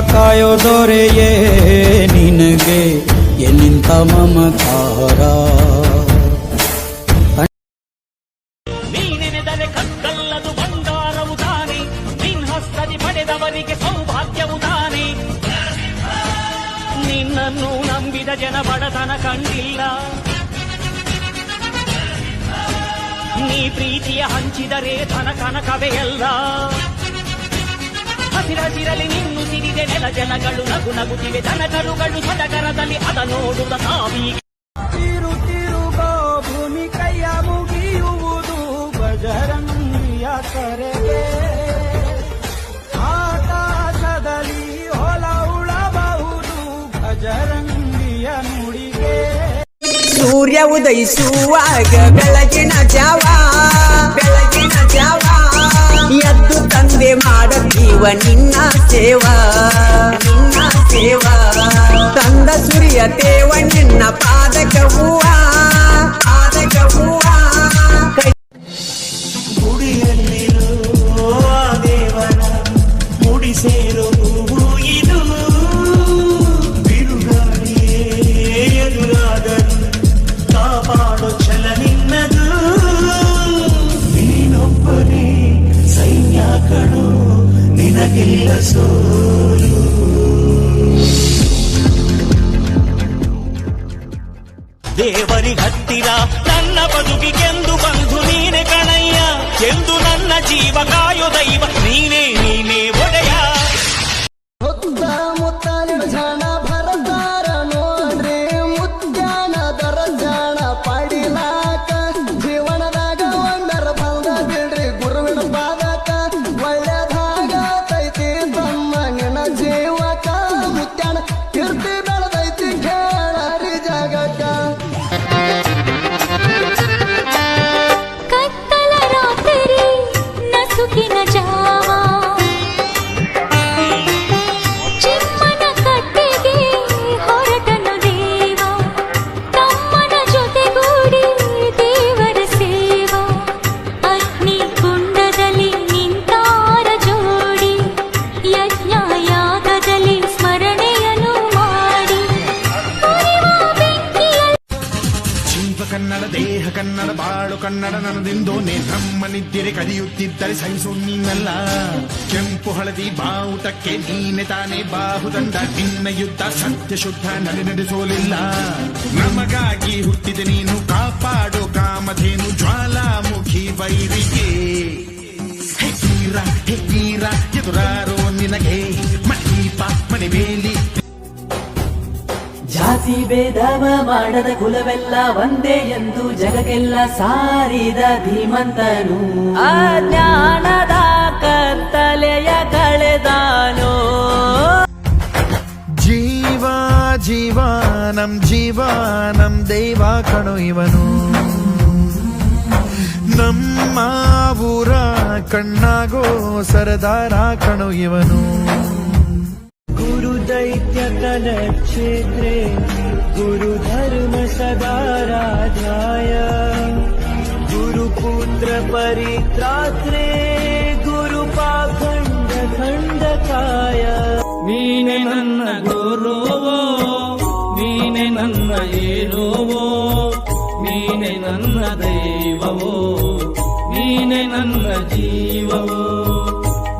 ಕಾಯೋ ದೊರೆಯೇ ನಿನಗೆ. ಎಲ್ಲಿಂತ ಮಮಕಾರ ನಂಬಿದ ಜನ ಬಡತನ ಕಂಡಿಲ್ಲ. ನೀ ಪ್ರೀತಿಯ ಹಂಚಿದರೆ ಧನ ಕನಕವೇ ಹಸಿರಸಿರಲಿ ನಿನ್ನು ಸಿರಿದೆ ನೆಲ ಜನಗಳು ನಗು ನಗುತ್ತಿವೆ ದನಕರುಗಳು ಸಡಗರದಲ್ಲಿ ಅದ ನೋಡುತ್ತ ಸಾವಿ ತಿರು ಭೂಮಿ ಕೈಯ ಮುಗಿಯುವುದು ಬಜರಂಗಿಯ ಕರೆಗೆ ಸೂರ್ಯ ಉದಯಿಸುವಾಗ ಬೆಳಗಿನ ಜಾವ ಬೆಳಗಿನ ಜಾವ. ಎದ್ದು ತಂದೆ ಮಾಡುತ್ತೀವ ನಿನ್ನ ಸೇವಾ ನಿನ್ನ ಸೇವಾ. ತಂದ ಸುರಿಯ ತೇವ ನಿನ್ನ ಪಾದಕ ಹೂವ. ನಮ್ಮ ನಿದ್ರೆರೆ ಕದಿಯುತ್ತಿದ್ದರೆ ಸಹಿಸು ನೀನಲ್ಲ. ಕೆಂಪು ಹಳದಿ ಬಾವುಟಕ್ಕೆ ನೀನೆ ತಾನೇ ಬಾಹುದಂಡ. ನಿನ್ನ ಯುದ್ಧ ಸತ್ಯ ಶುದ್ಧ ನಡೆ ನಡೆಸೋಲಿಲ್ಲ. ನಮಗಾಗಿ ಹುಟ್ಟಿದೆ ನೀನು ಕಾಪಾಡು ಕಾಮಧೇನು ಜ್ವಾಲಾಮುಖಿ ವೈರಿಗೆ. ಹೇ ವೀರ ಹೇ ವೀರ ಎದುರಾರೋ ನಿನಗೆ. ಮಣೀಪ ಮನೆ ಬೇಲಿ ಜಾತಿ ಭೇದವ ಮಾಡದ ಕುಲವೆಲ್ಲ ಒಂದೇ ಎಂದು ಜಗಕ್ಕೆಲ್ಲ ಸಾರಿದ ಧೀಮಂತನು. ಅಜ್ಞಾನದ ಕತ್ತಲೆಯ ಕಳೆದಾನು. ಜೀವ ಜೀವ ನಮ್ ಜೀವ ನಮ್ ದೈವ ಕಣು ಇವನು. ನಮ್ಮ ಊರ ಕಣ್ಣಾಗೋ ಸರದಾರ ಕಣು ಇವನು. ैत्यकलक्षेत्रे गुरुधर्म सदा राजाय गुरुकुन्द्र गुरुपाखण्डखण्डकाय। मीने नन्न गुरुवो मीने नन्न एरोवो मीने नन्न देववो मीने नन्न जीववो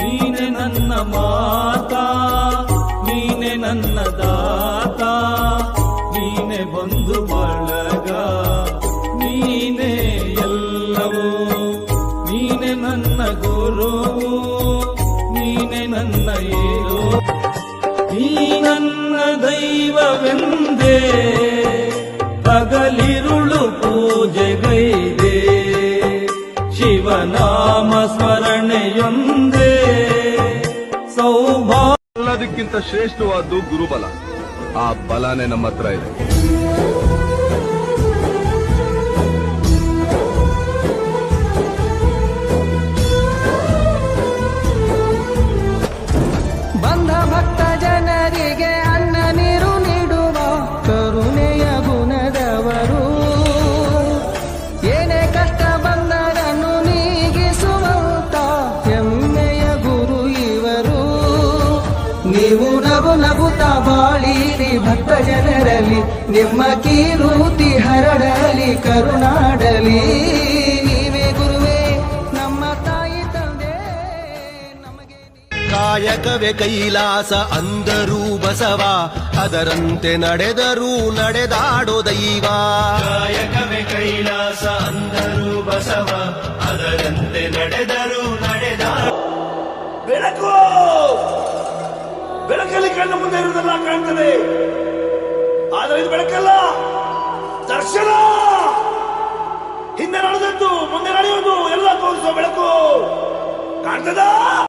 मीने नन्न माता। ನನ್ನ ದಾತ, ನೀನೆ ಬಂದು ಬಳಗ, ನೀನೆ ಎಲ್ಲವೋ, ನೀನೆ ನನ್ನ ಗುರುವು, ನೀನೆ ನನ್ನ ಏರೋ ನೀ ನನ್ನ ದೈವವೆಂದೇ ಹಗಲಿರುಳು ಪೂಜೆಗೈದೆ ಶಿವನಾಮ ಸ್ಮರಣೆಯೊಂದೇ ಸೌಭಾಗ್ಯ ಎಲ್ಲದಕ್ಕಿಂತ ಶ್ರೇಷ್ಠವಾದ್ದು ಗುರುಬಲ. ಆ ಬಲನೇ ನಮ್ಮ ಹತ್ರ ಇದೆ. ಭಕ್ತ ಜನರಲ್ಲಿ ನಿಮ್ಮ ಕೀರುತಿ ಹರಡಲಿ ಕರುಣಾಡಲಿ ನೀವೇ ಗುರುವೇ ನಮ್ಮ ತಾಯಿ ತಂದೆ ನಮಗೆ ಕಾಯಕವೇ ಕೈಲಾಸ ಅಂದರೂ ಬಸವ ಅದರಂತೆ ನಡೆದರೂ ನಡೆದಾಡೋ ದೈವ. ಕಾಯಕವೇ ಕೈಲಾಸ ಅಂದರೂ ಬಸವ ಅದರಂತೆ ನಡೆದರೂ ನಡೆದಾಡೋ ಬೆಳಕು! ಬೆಳಕಲ್ಲಿ ಕಣ್ಣು ಮುಂದೆ ಇರುವುದೆಲ್ಲ ಕಾಣ್ತದೆ. ಆದರೆ ಇದು ಬೆಳಕಲ್ಲ. ದರ್ಶನ! ಹಿಂದೆ ನಡೆದದ್ದು, ಮುಂದೆ ನಡೆಯುವುದು, ಎಲ್ಲ ತೋರಿಸುವ ಬೆಳಕು. ಕಾಣ್ತದಾ?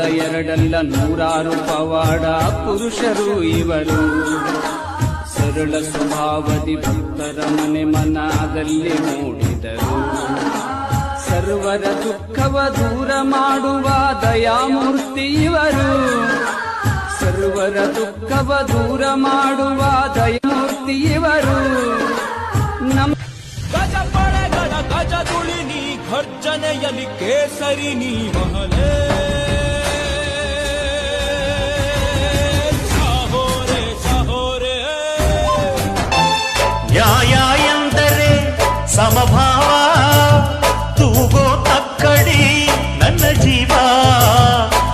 ಒಂದಲ್ಲ ಎರಡಲ್ಲ ನೂರಾರು ಪವಾಡ ಪುರುಷರು ಇವರು. ಸರಳ ಸ್ವಭಾವದಿ ಭಕ್ತರ ಮನೆ ಮನದಲ್ಲಿ ಮೂಡಿದರು ಸರ್ವರ ದುಃಖವ ದೂರ ಮಾಡುವ ದಯಾಮೂರ್ತಿ ಇವರು. ಸರ್ವರ ದುಃಖವ ದೂರ ಮಾಡುವ ದಯಾಮೂರ್ತಿ ಇವರು. ನಮ್ಮ ಗಜ ಪಡೆಗಳ ಗಜ ತುಳಿ ನೀ ಘರ್ಜನೆಯಲ್ಲಿ ಕೇಸರಿ ನೀ ಮಹಲೇ. ಸಾಹೋರೆ ಸಾಹೋರೆ. ನ್ಯಾಯ ಎಂದರೆ ಸಮಭಾವ, ತೂಗೋ ತಕ್ಕಡಿ ನನ್ನ ಜೀವ.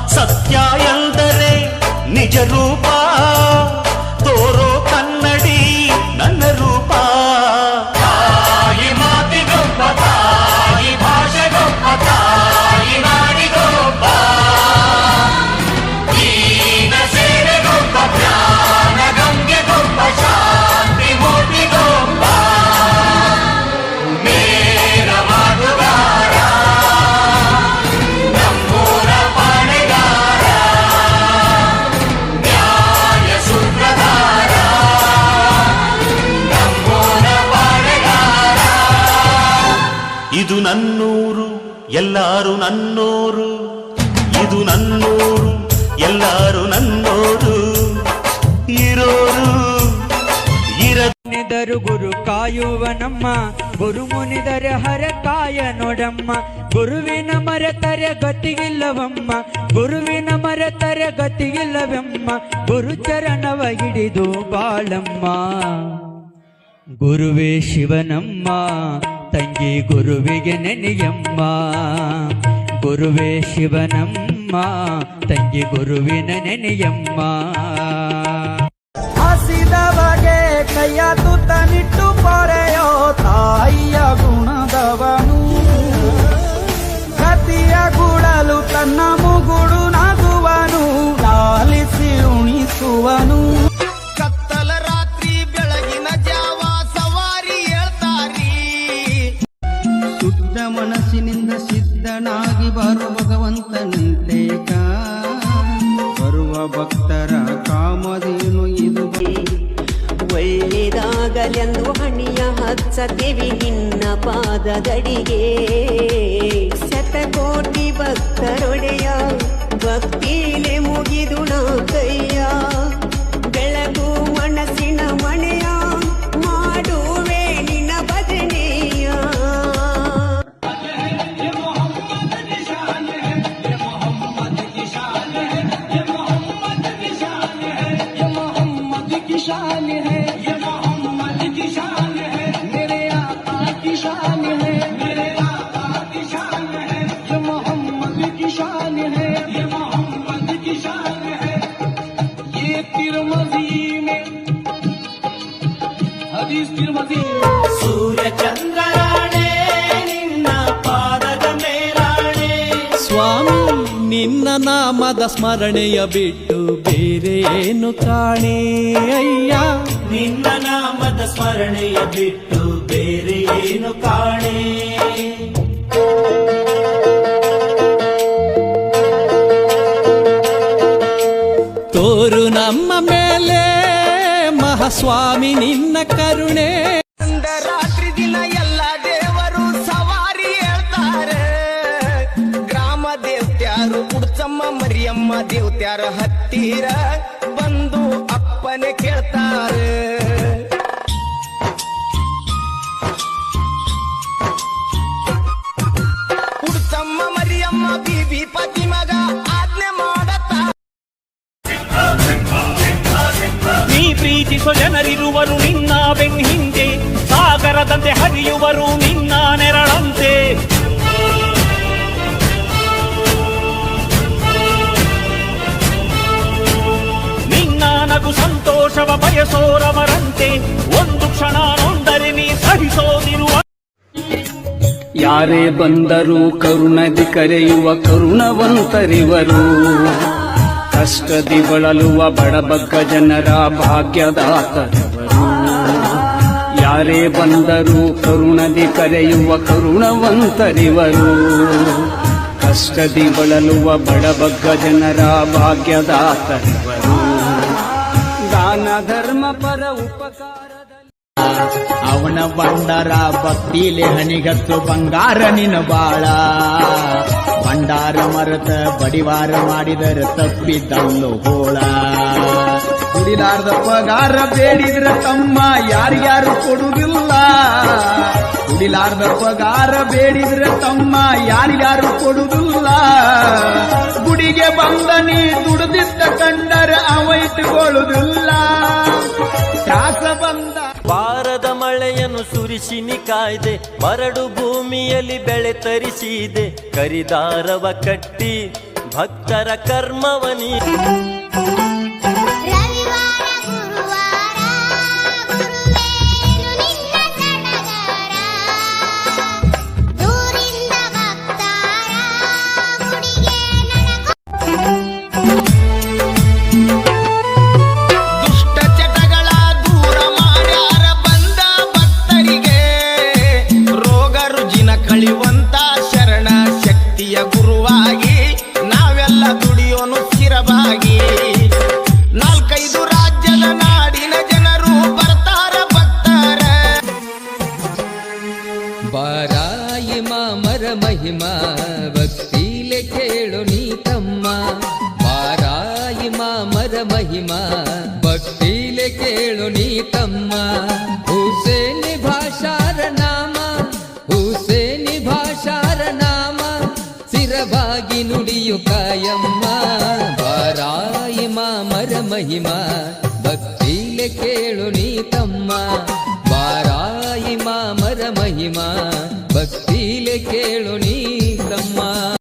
ಸತ್ಯ ಎಂದರೆ ನಿಜ ರೂಪ ನನ್ನೋರು, ಇದು ನನ್ನೂರು, ಎಲ್ಲಾರು ನನ್ನೋರು. ಇರೋರು ಇರ ಮುನಿದರು ಗುರು ಕಾಯುವ ನಮ್ಮ ಗುರು ಮುನಿದರೆ ಹರ ಕಾಯ ನೋಡಮ್ಮ. ಗುರುವಿನ ಮರೆತರೆ ಗತಿಗಿಲ್ಲವಮ್ಮ ಗುರುವಿನ ಮರೆತರೆ ಗತಿಗಿಲ್ಲವೆಮ್ಮ ಗುರುಚರಣವ ಹಿಡಿದು ಬಾಳಮ್ಮ. ಗುರುವೇ ಶಿವನಮ್ಮ ತಂಗಿ ಗುರುವಿಗೆ ನೆನೆಯಮ್ಮ. ಗುರುವೇ ಶಿವನಮ್ಮ, ತಂಗಿ ಗುರುವಿನ ನೆನೆಯಮ್ಮ. ಹಸಿದವಗೆ ಕೈಯ ತುತ್ತನಿಟ್ಟು ಪೊರೆಯೋ ತಾಯಿಯ ಗುಣದವನು. ಕತಿಯ ಗುಡಲು ತನ್ನ ಮುಗುಡು ನಗುವನು ಲಾಲಿಸಿ ಉಣಿಸುವನು. ಹಚ್ಚತಿವಿ ನಿನ್ನ ಪಾದದಡಿಗೆ. ಶತಕೋಟಿ ಭಕ್ತರೊಡೆಯ ಭಕ್ತಿಲೆ ಮುಗಿದು ನಾ ಕೈಯ ನಾಮದ ಸ್ಮರಣೆಯ ಬಿಟ್ಟು ಬೇರೆ ಏನು ಕಾಣೆ ಅಯ್ಯ? ನಿನ್ನ ನಾಮದ ಸ್ಮರಣೆಯ ಬಿಟ್ಟು ಬೇರೆ ಏನು ಕಾಣೆ? ತೋರು ನಮ್ಮ ಮೇಲೆ ಮಹಾಸ್ವಾಮಿ ನಿನ್ನ ಕರುಣೆ. ಕುಡ್ಸಮ್ಮ ಮರಿಯಮ್ಮ ದೇವತ್ಯಾರ ಹತ್ತಿರ ಬಂದು ಅಪ್ಪನೆ ಕೇಳ್ತಾರೆ. ಉಡ್ತಮ್ಮ ಮರಿಯಮ್ಮ ಬೀಬಿ ಪತಿ ಮಗ ಆಜ್ಞೆ ಮಾಡತ್ತ. ನೀ ಪ್ರೀತಿಸೋ ಜನರಿರುವರು ನಿನ್ನ ಬೆನ್ ಹಿಂದೆ ಸಾಗರದಂತೆ ಹರಿಯುವರು ನಿನ್ನ ನೆರಳಂತೆ. ಬಯಸೋರವರಂತೆ ಒಂದು ಕ್ಷಣ ನೊಂದರೆ ನೀ ಸಹಿಸೋದಿರುವ ಯಾರೇ ಬಂದರೂ ಕರುಣದಿ ಕರೆಯುವ ಕರುಣವಂತರಿವರು. ಕಷ್ಟದಿ ಬಳಲುವ ಬಡಬಗ್ಗ ಜನರ ಭಾಗ್ಯದಾತರಿವರು. ಯಾರೇ ಬಂದರೂ ಕರುಣದಿ ಕರೆಯುವ ಕರುಣವಂತರಿವರು. ಕಷ್ಟದಿ ಬಳಲುವ ಬಡಬಗ್ಗ ಜನರ ಭಾಗ್ಯದಾತರಿವರು. ದಾನ ಧರ್ಮ ಪರ ಉಪಕಾರ ಅವನ ಬಂಡರ ಭಕ್ತಿಲಿ ಹನಿಗತ್ತು ಬಂಗಾರ ನಿನ ಬಾಳ. ಭಂಡಾರ ಮರತ ಬಡಿವಾರ ಮಾಡಿದರೆ ತಪ್ಪಿದ್ದಲ್ಲು ಹೋಳ. ಕುಡಿಲಾರ್ದ ಪಗಾರ ಬೇಡಿದ್ರ ತಮ್ಮ ಯಾರ್ಯಾರು ಕೊಡುವುದಿಲ್ಲ. ಕುಡಿಲಾರ್ದ ಪಗಾರ ಬೇಡಿದ್ರೆ ತಮ್ಮ ಯಾರ್ಯಾರು ಕೊಡುವುದಿಲ್ಲ. ಗುಡಿಗೆ ಬಂದ ನೀ ದುಡಿದಿದ್ದ ಕಂಡರ ಅವ ಇಟ್ಟುಕೊಳ್ಳುವುದಿಲ್ಲ ಕಾಸ ಬಂದ ಬಾರದ ಮಳೆಯನ್ನು ಸುರಿಸಿನಿ ಕಾಯ್ದೆ ಮರಡು ಭೂಮಿಯಲ್ಲಿ ಬೆಳೆ ತರಿಸಿದೆ. ಕರಿದಾರವ ಕಟ್ಟಿ ಭಕ್ತರ ಕರ್ಮವನಿ ಮಹಿಮಾ ಭಕ್ತಿಲೆ ಕೇಳು ನೀ ತಮ್ಮ. ಬಾರಾಯಿ ಮಾಮರ ಮಹಿಮಾ ಭಕ್ತಿಲೆ ಕೇಳು ನೀ ತಮ್ಮ. ಹುಸೇನಿ ಭಾಷಾರ ನಾಮ, ಹುಸೇನಿ ಭಾಷಾರ ನಾಮ, ಸ್ಥಿರವಾಗಿ ನುಡಿಯು ಕಾಯಮ್ಮ. ಬಾರಾಯಿ ಮಾಮರ ಮಹಿಮಾ ಭಕ್ತಿಲೆ ಕೇಳು ನೀ ತಮ್ಮ. ಬಾರಾಯಿ ಮಾಮರ ಮಹಿಮಾ ಭಕ್ತಿಲೆ ಕೇಳು